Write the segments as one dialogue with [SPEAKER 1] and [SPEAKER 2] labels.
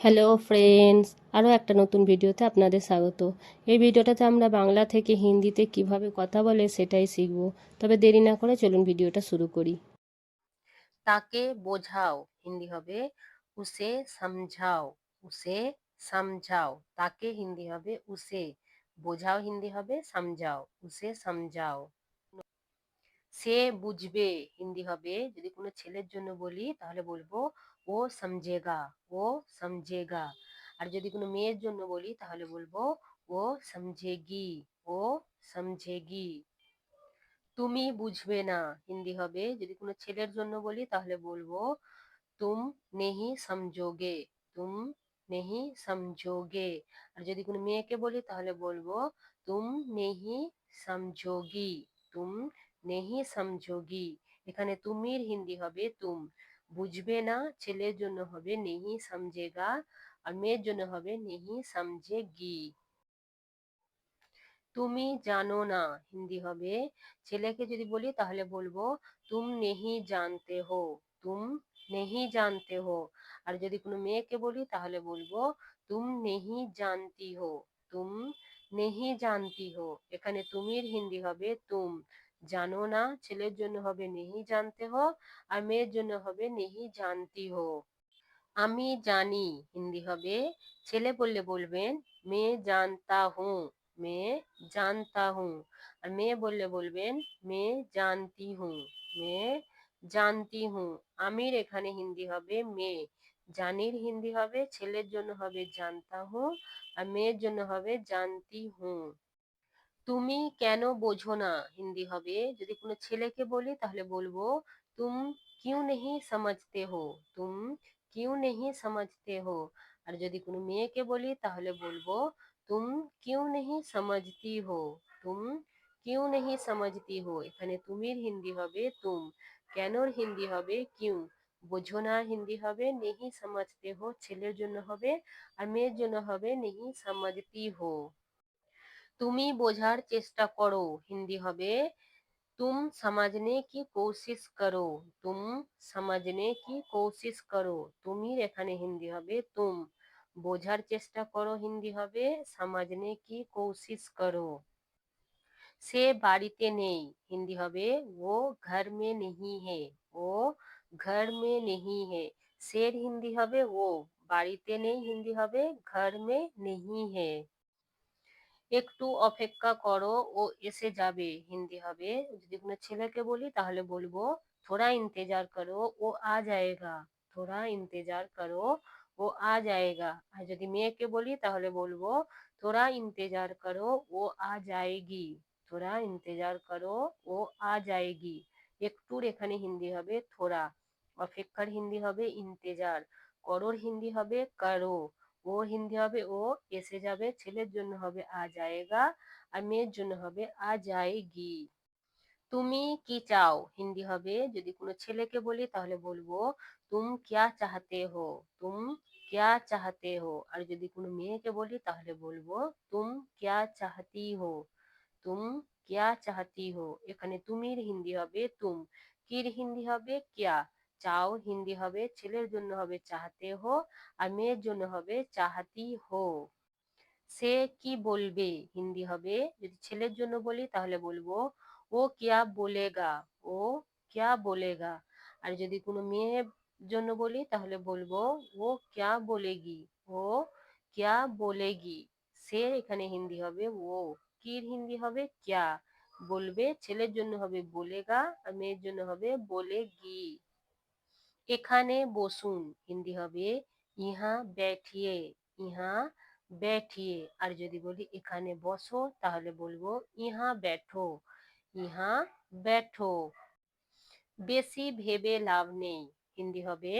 [SPEAKER 1] Hello friends আরও একটা নতুন ভিডিওতে আপনাদের স্বাগত। এই ভিডিওটাতে আমরা বাংলা থেকে হিন্দিতে কীভাবে কথা বলে সেটাই শিখব। তবে দেরি না করে চলুন ভিডিওটা শুরু করি।
[SPEAKER 2] তাকে বোঝাও। হিন্দি হবে উসে সমঝাও। উসে সমঝাও। তাকে হিন্দি হবে উসে। বোঝাও হিন্দি হবে সমঝাও। উসে সমঝাও। সে বুঝবে। হিন্দি হবে, যদি কোনো ছেলের জন্য বলি, তাহলে বলব ও সমঝেগা ও সমঝেগা আর যদি কোনো মেয়ের জন্য বলি তাহলে বলব ও সমঝেগি ও সমঝেগি তুমি বুঝবে না হিন্দি হবে যদি কোনো ছেলের জন্য বলি তাহলে বলব তুম নেহি সমঝোগে তুম নেহি সমঝোগে আর যদি কোনো মেয়েকে বলি তাহলে বলব তুম নেহি সমঝোগি তুম নেহি সমঝোগি এখানে তুমির হিন্দি হবে তুম বুঝবে না, ছেলের জন্য হবে নেহি সমঝেগা আর মেয়ের জন্য হবে নেহি সমঝেগি তুমি জানো না, হিন্দি হবে। ছেলেকে যদি বলি তাহলে বলব, তুম নেহি জানতে হো, তুম নেহি জানতে হো। আর যদি কোনো মেয়েকে বলি তাহলে বলব, তুম নেহি জানতি হো, তুম নেহি জানতি হো। এখানে তুমির হিন্দি হবে তুম। জানো না, ছেলের জন্য হবে নেহি জানতে হো, আর মেয়ের জন্য হবে নেহি জানতি হো। আমি জানি, হিন্দি হবে, ছেলে বললে বলবেন মেয়ে জানতা হুঁ মেয়ে জানতা হুঁ। আর মেয়ে বললে বলবেন মেয়ে জানতি হুঁ মেয়ে জানতি হুঁ। আমির এখানে হিন্দি হবে মেয়ে জানির হিন্দি হবে, ছেলের জন্য হবে জানতা হুঁ, আর মেয়ের জন্য হবে জানতি হুঁ। তুমি কেন বোঝো না হিন্দি হবে? যদি কোনো ছেলেকে বলি, তাহলে বলব, তুম কিউ নেহি সমঝতে হো? তুম কিউ নেহি সমঝতে হো? আর যদি কোনো মেয়েকে বলি, তাহলে বলব, তুম কিউ নেহি সমঝতি হো? তুম কিউ নেহি সমঝতি হো? এখানে তুমির হিন্দি হবে তুম। কেনর হিন্দি হবে? কিউ। বোঝো না হিন্দি হবে, নেহি সমঝতে হো। ছেলের জন্য হবে, আর মেয়ের জন্য হবে, নেহি সমঝতি হো। তুমি বোঝার চেষ্টা করো হিন্দি হবে तुम समझने की कोशिश करो तुम समझने की कोशिश करो তুমির এখানে হিন্দি হবে তুম বোঝার চেষ্টা করো হিন্দি হবে সমাজনে কি কোশিশ করো সে বাড়িতে নেই হিন্দি হবে ও ঘর মে নেহি হে ও ঘর মে নেহি হে শের হিন্দি হবে ও বাড়িতে নেই হিন্দি হবে ঘর মে নেহি হে একটু অপেক্ষা করো, ও এসে যাবে। হিন্দি হবে। যদি কোনো ছেলেকে বলি, তাহলে বলব, থোড়া ইন্তেজার করো, ও আ যায়গা। থোড়া ইন্তেজার করো, ও আ যায়গা। আর যদি মেয়েকে বলি, তাহলে বলব, থোড়া ইন্তেজার করো, ও আ যায়গি। থোড়া ইন্তেজার করো, ও আ যায়গি। একটুর এখানে হিন্দি হবে, থোড়া। অপেক্ষার হিন্দি হবে, ইন্তেজার। করোর হিন্দি হবে, করো। ও হিন্দি হবে, ও এসে যাবে, ছেলের জন্য হবে আ যায়গা আর মেয়ের জন্য হবে আ যায়গি তুমি কি চাও? হিন্দি হবে। যদি কোনো ছেলেকে বলি তাহলে বলব, তুম ক্যা চাহতে হো? তুম ক্যা চাহতে হো? আর যদি কোনো মেয়েকে বলি তাহলে বলব, তুম ক্যা চাহতি হো? তুম ক্যা চাহতি হো? এখানে তুমির হিন্দি হবে তুম। কির হিন্দি হবে ক্যা? চাও হিন্দি হবে, ছেলের জন্য হবে চাহতে হো, আর মেয়ের জন্য হবে চাহাতি হো। সে কি বলবে? হিন্দি হবে। যদি ছেলের জন্য বলি তাহলে বলব, ও ক্যা বলেগা, ও ক্যা বলেগা। আর যদি কোনো মেয়ের জন্য বলি তাহলে বলব, ও ক্যা বলেগি, ও ক্যা বলেগি। সে এখানে হিন্দি হবে, ও কির হিন্দি হবে? ক্যা। বলবে ছেলের জন্য হবে বলেগা, আর মেয়ের জন্য হবে বলেগি। এখানে বসুন হিন্দি হবে ইহা बैठिए ইহা बैठिए আর যদি বলি এখানে বসো তাহলে বলবো ইহা बैठो ইহা बैठो বেশি ভেবে লাভ নেই হিন্দি হবে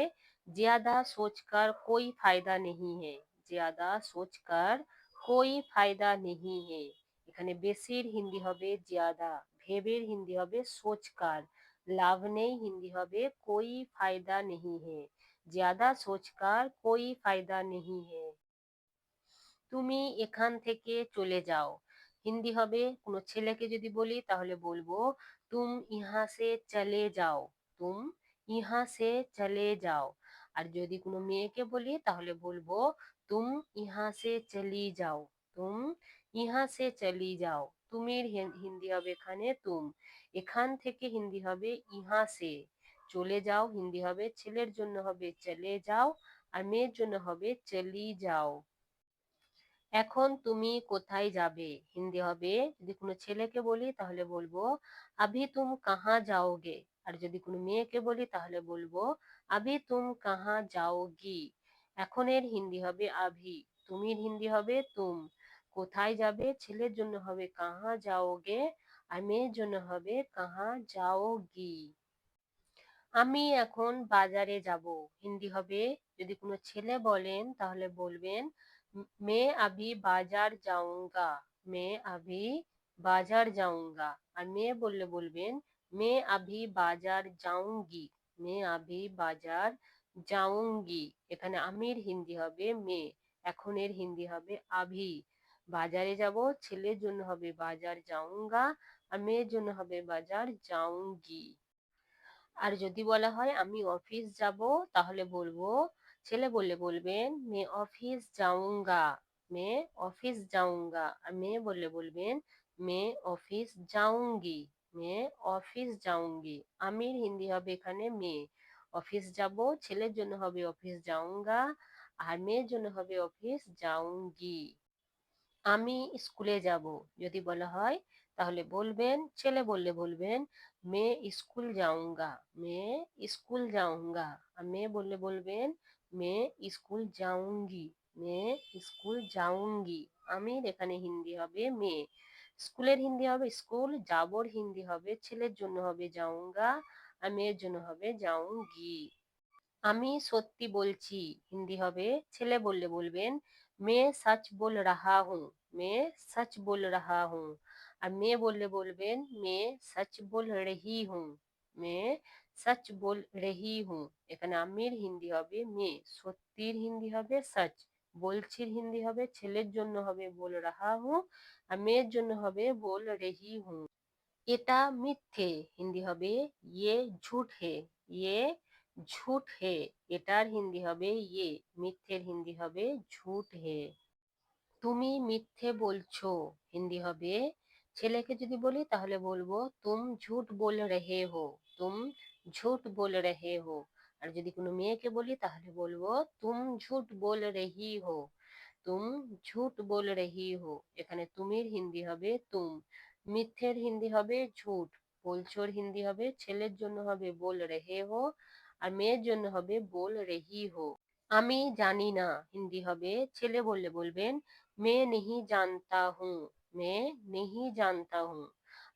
[SPEAKER 2] ज्यादा सोचकर कोई फायदा नहीं है ज्यादा सोचकर कोई फायदा नहीं है এখানে বেশির হিন্দি হবে ज्यादा ভেবের হিন্দি হবে সোচকার লাভ নেই হিন্দি হবে कोई फायदा नहीं है ज्यादा सोचकर कोई फायदा नहीं है তুমি এখান থেকে চলে যাও হিন্দি হবে কোনো ছেলেকে যদি বলি তাহলে বলবো তুম ইহা সে চলে যাও তুম ইহা সে চলে যাও আর যদি কোনো মেয়েকে বলি তাহলে বলবো তুম ইহা সে চলি যাও তুম ইহা সে চলি যাও। তুমির হিন্দি হবে এখানে তুম। এখান থেকে হিন্দি হবে ইহা সে। চলে যাও, হিন্দি হবে ছেলের জন্য হবে চলে যাও, আর মেয়ের জন্য হবে চলি যাও। এখন তুমি কোথায় যাবে? হিন্দি হবে, যদি কোনো ছেলেকে বলি তাহলে বলব, আভি তুম কাহা যাওগে? আর যদি কোনো মেয়েকে বলি তাহলে বলব, আভি তুম কাহা যাওগি? এখনের হিন্দি হবে আভি, তুমির হিন্দি হবে তুম। কোথায় যাবে, ছেলের জন্য হবে কাহা যাওগে, আর মেয়ের জন্য হবে কাহা যাওগি। আমি এখন বাজারে যাব। হিন্দি হবে, যদি কোনো ছেলে বলেন তাহলে বলবেন, মে আবি বাজার যাওঙ্গা, মে আবি বাজার যাওঙ্গা। আর মেয়ে বললে বলবেন, মে আবি বাজার যাওঙ্গি, মে আবি বাজার যাওঙ্গি। এখানে আমির হিন্দি হবে মে, এখনের হিন্দি হবে আভি বাজারে যাব, ছেলের জন্য হবে বাজার যাউঙ্গা আর মেয়ের জন্য হবে বাজার যাউঙ্গি আর যদি বলা হয় আমি অফিস যাব, তাহলে বলব, ছেলে বললে বলবেন মে অফিস যাউঙ্গা মে অফিস যাউঙ্গা আর মেয়ে বললে বলবেন মে অফিস যাউঙ্গি মে অফিস যাউঙ্গি আমির, হিন্দি হবে এখানে মেয়ে। অফিস যাব, ছেলের জন্য হবে অফিস যাউঙ্গা আর মেয়ের জন্য হবে অফিস যাউঙ্গি আমি স্কুলে যাব। যদি বলা হয়, তাহলে বলবেন, ছেলে বললে বলবেন, মেয়ে স্কুল যাউঙ্গা মেয়ে স্কুল যাউঙ্গা আর মেয়ে বললে বলবেন, মেয়ে স্কুল যাউঙ্গি মেয়ে স্কুল যাউঙ্গি আমি এখানে হিন্দি হবে মেয়ে। স্কুলের হিন্দি হবে স্কুল, যাবর হিন্দি হবে, ছেলের জন্য হবে যাউঙ্গা আর মেয়ের জন্য হবে যাউঙ্গি আমি সত্যি বলছি, হিন্দি হবে, ছেলে বললে বলবেন मैं सच बोल रहा हूँ मैं सच बोल रहा हूँ আর মেয়ে বললে বলবেন मैं सच बोल रही हूँ मैं सच बोल रही हूँ এখানে আমির হিন্দি হবে মেয়ে সত্যির হিন্দি হবে সচ বলছির হিন্দি হবে ছেলের জন্য হবে বল রাহা হুঁ আর মেয়ের জন্য হবে বল রেহি হুঁ এটা মিথ্যে হিন্দি হবে ইয়ে ঝুট হে ইয়ে ঝুট হে, এটার হিন্দি হবে ইয়ে মিথ্যের হিন্দি হবে ঝুট হে। তুমি মিথ্যে বলছো, হিন্দি হবে, ছেলেকে যদি বলি তাহলে বলব, তুম ঝুট বল রেহে হো, তুম ঝুট বল রেহে হো। আর যদি কোনো মেয়েকে বলি তাহলে বলব, তুম ঝুট বল রেহি হো, তুম ঝুট বল রেহি হো। এখানে তুমির হিন্দি হবে তুম, মিথ্যের হিন্দি হবে ঝুট, বলছোর হিন্দি হবে, ছেলের জন্য হবে বল রেহে হো আর মেয়ের জন্য হবে বল রেহি হো আমি জানি না হিন্দি হবে ছেলে বললে বলবেন मैं नहीं जानता हूँ मैं नहीं जानता हूँ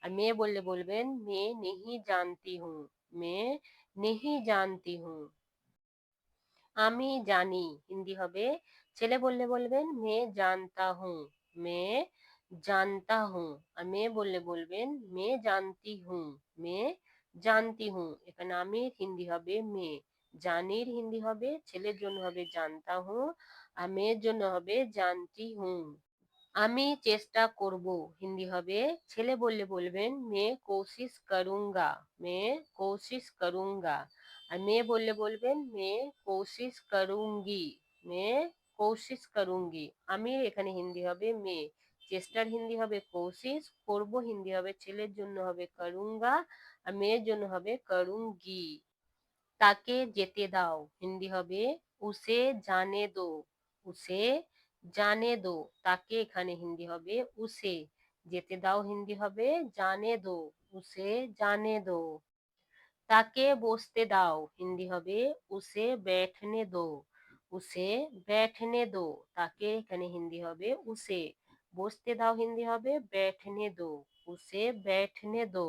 [SPEAKER 2] আর মেয়ে বললে বলবেন मैं नहीं जानती हूँ मैं नहीं जानती हूँ আমি জানি হিন্দি হবে ছেলে বললে বলবেন मैं जानता हूँ मैं जानता हूँ আর মেয়ে বললে বলবেন मैं जानती हूँ मैं জানতি হুঁ, এখানে আমির, হিন্দি হবে মেয়ে জানির হিন্দি হবে, ছেলের জন্য হবে জানতা হুঁ, আর মেয়ের জন্য হবে জানতি হুঁ। আমি চেষ্টা করব, হিন্দি হবে, ছেলে বললে বলবেন মেয়ে কোশিস করুঙ্গা মেয়ে কোশিস করুঙ্গা। আর মেয়ে বললে বলবেন মেয়ে কোশিস করুঙ্গি মেয়ে কোশিস করুঙ্গি। আমি এখানে হিন্দি হবে মেয়ে চেস্টার হিন্দি হবে কৌশিস করব হিন্দি হবে ছেলের জন্য হবে করুঙ্গা আর মেয়ের জন্য হবে করুঙ্গি তাকে যেতে দাও। হিন্দি হবে উসে জানে দো উসে জানে দো তাকে এখানে হিন্দি হবে উসে যেতে দাও হিন্দি হবে জানে দো উসে জানে দো তাকে বসতে দাও। হিন্দি হবে উসে ব্যাঠনে দো উসে ব্যাঠনে দো তাকে এখানে হিন্দি হবে উসে বসতে দাও হিন্দি হবে बैठने दो উসে बैठने दो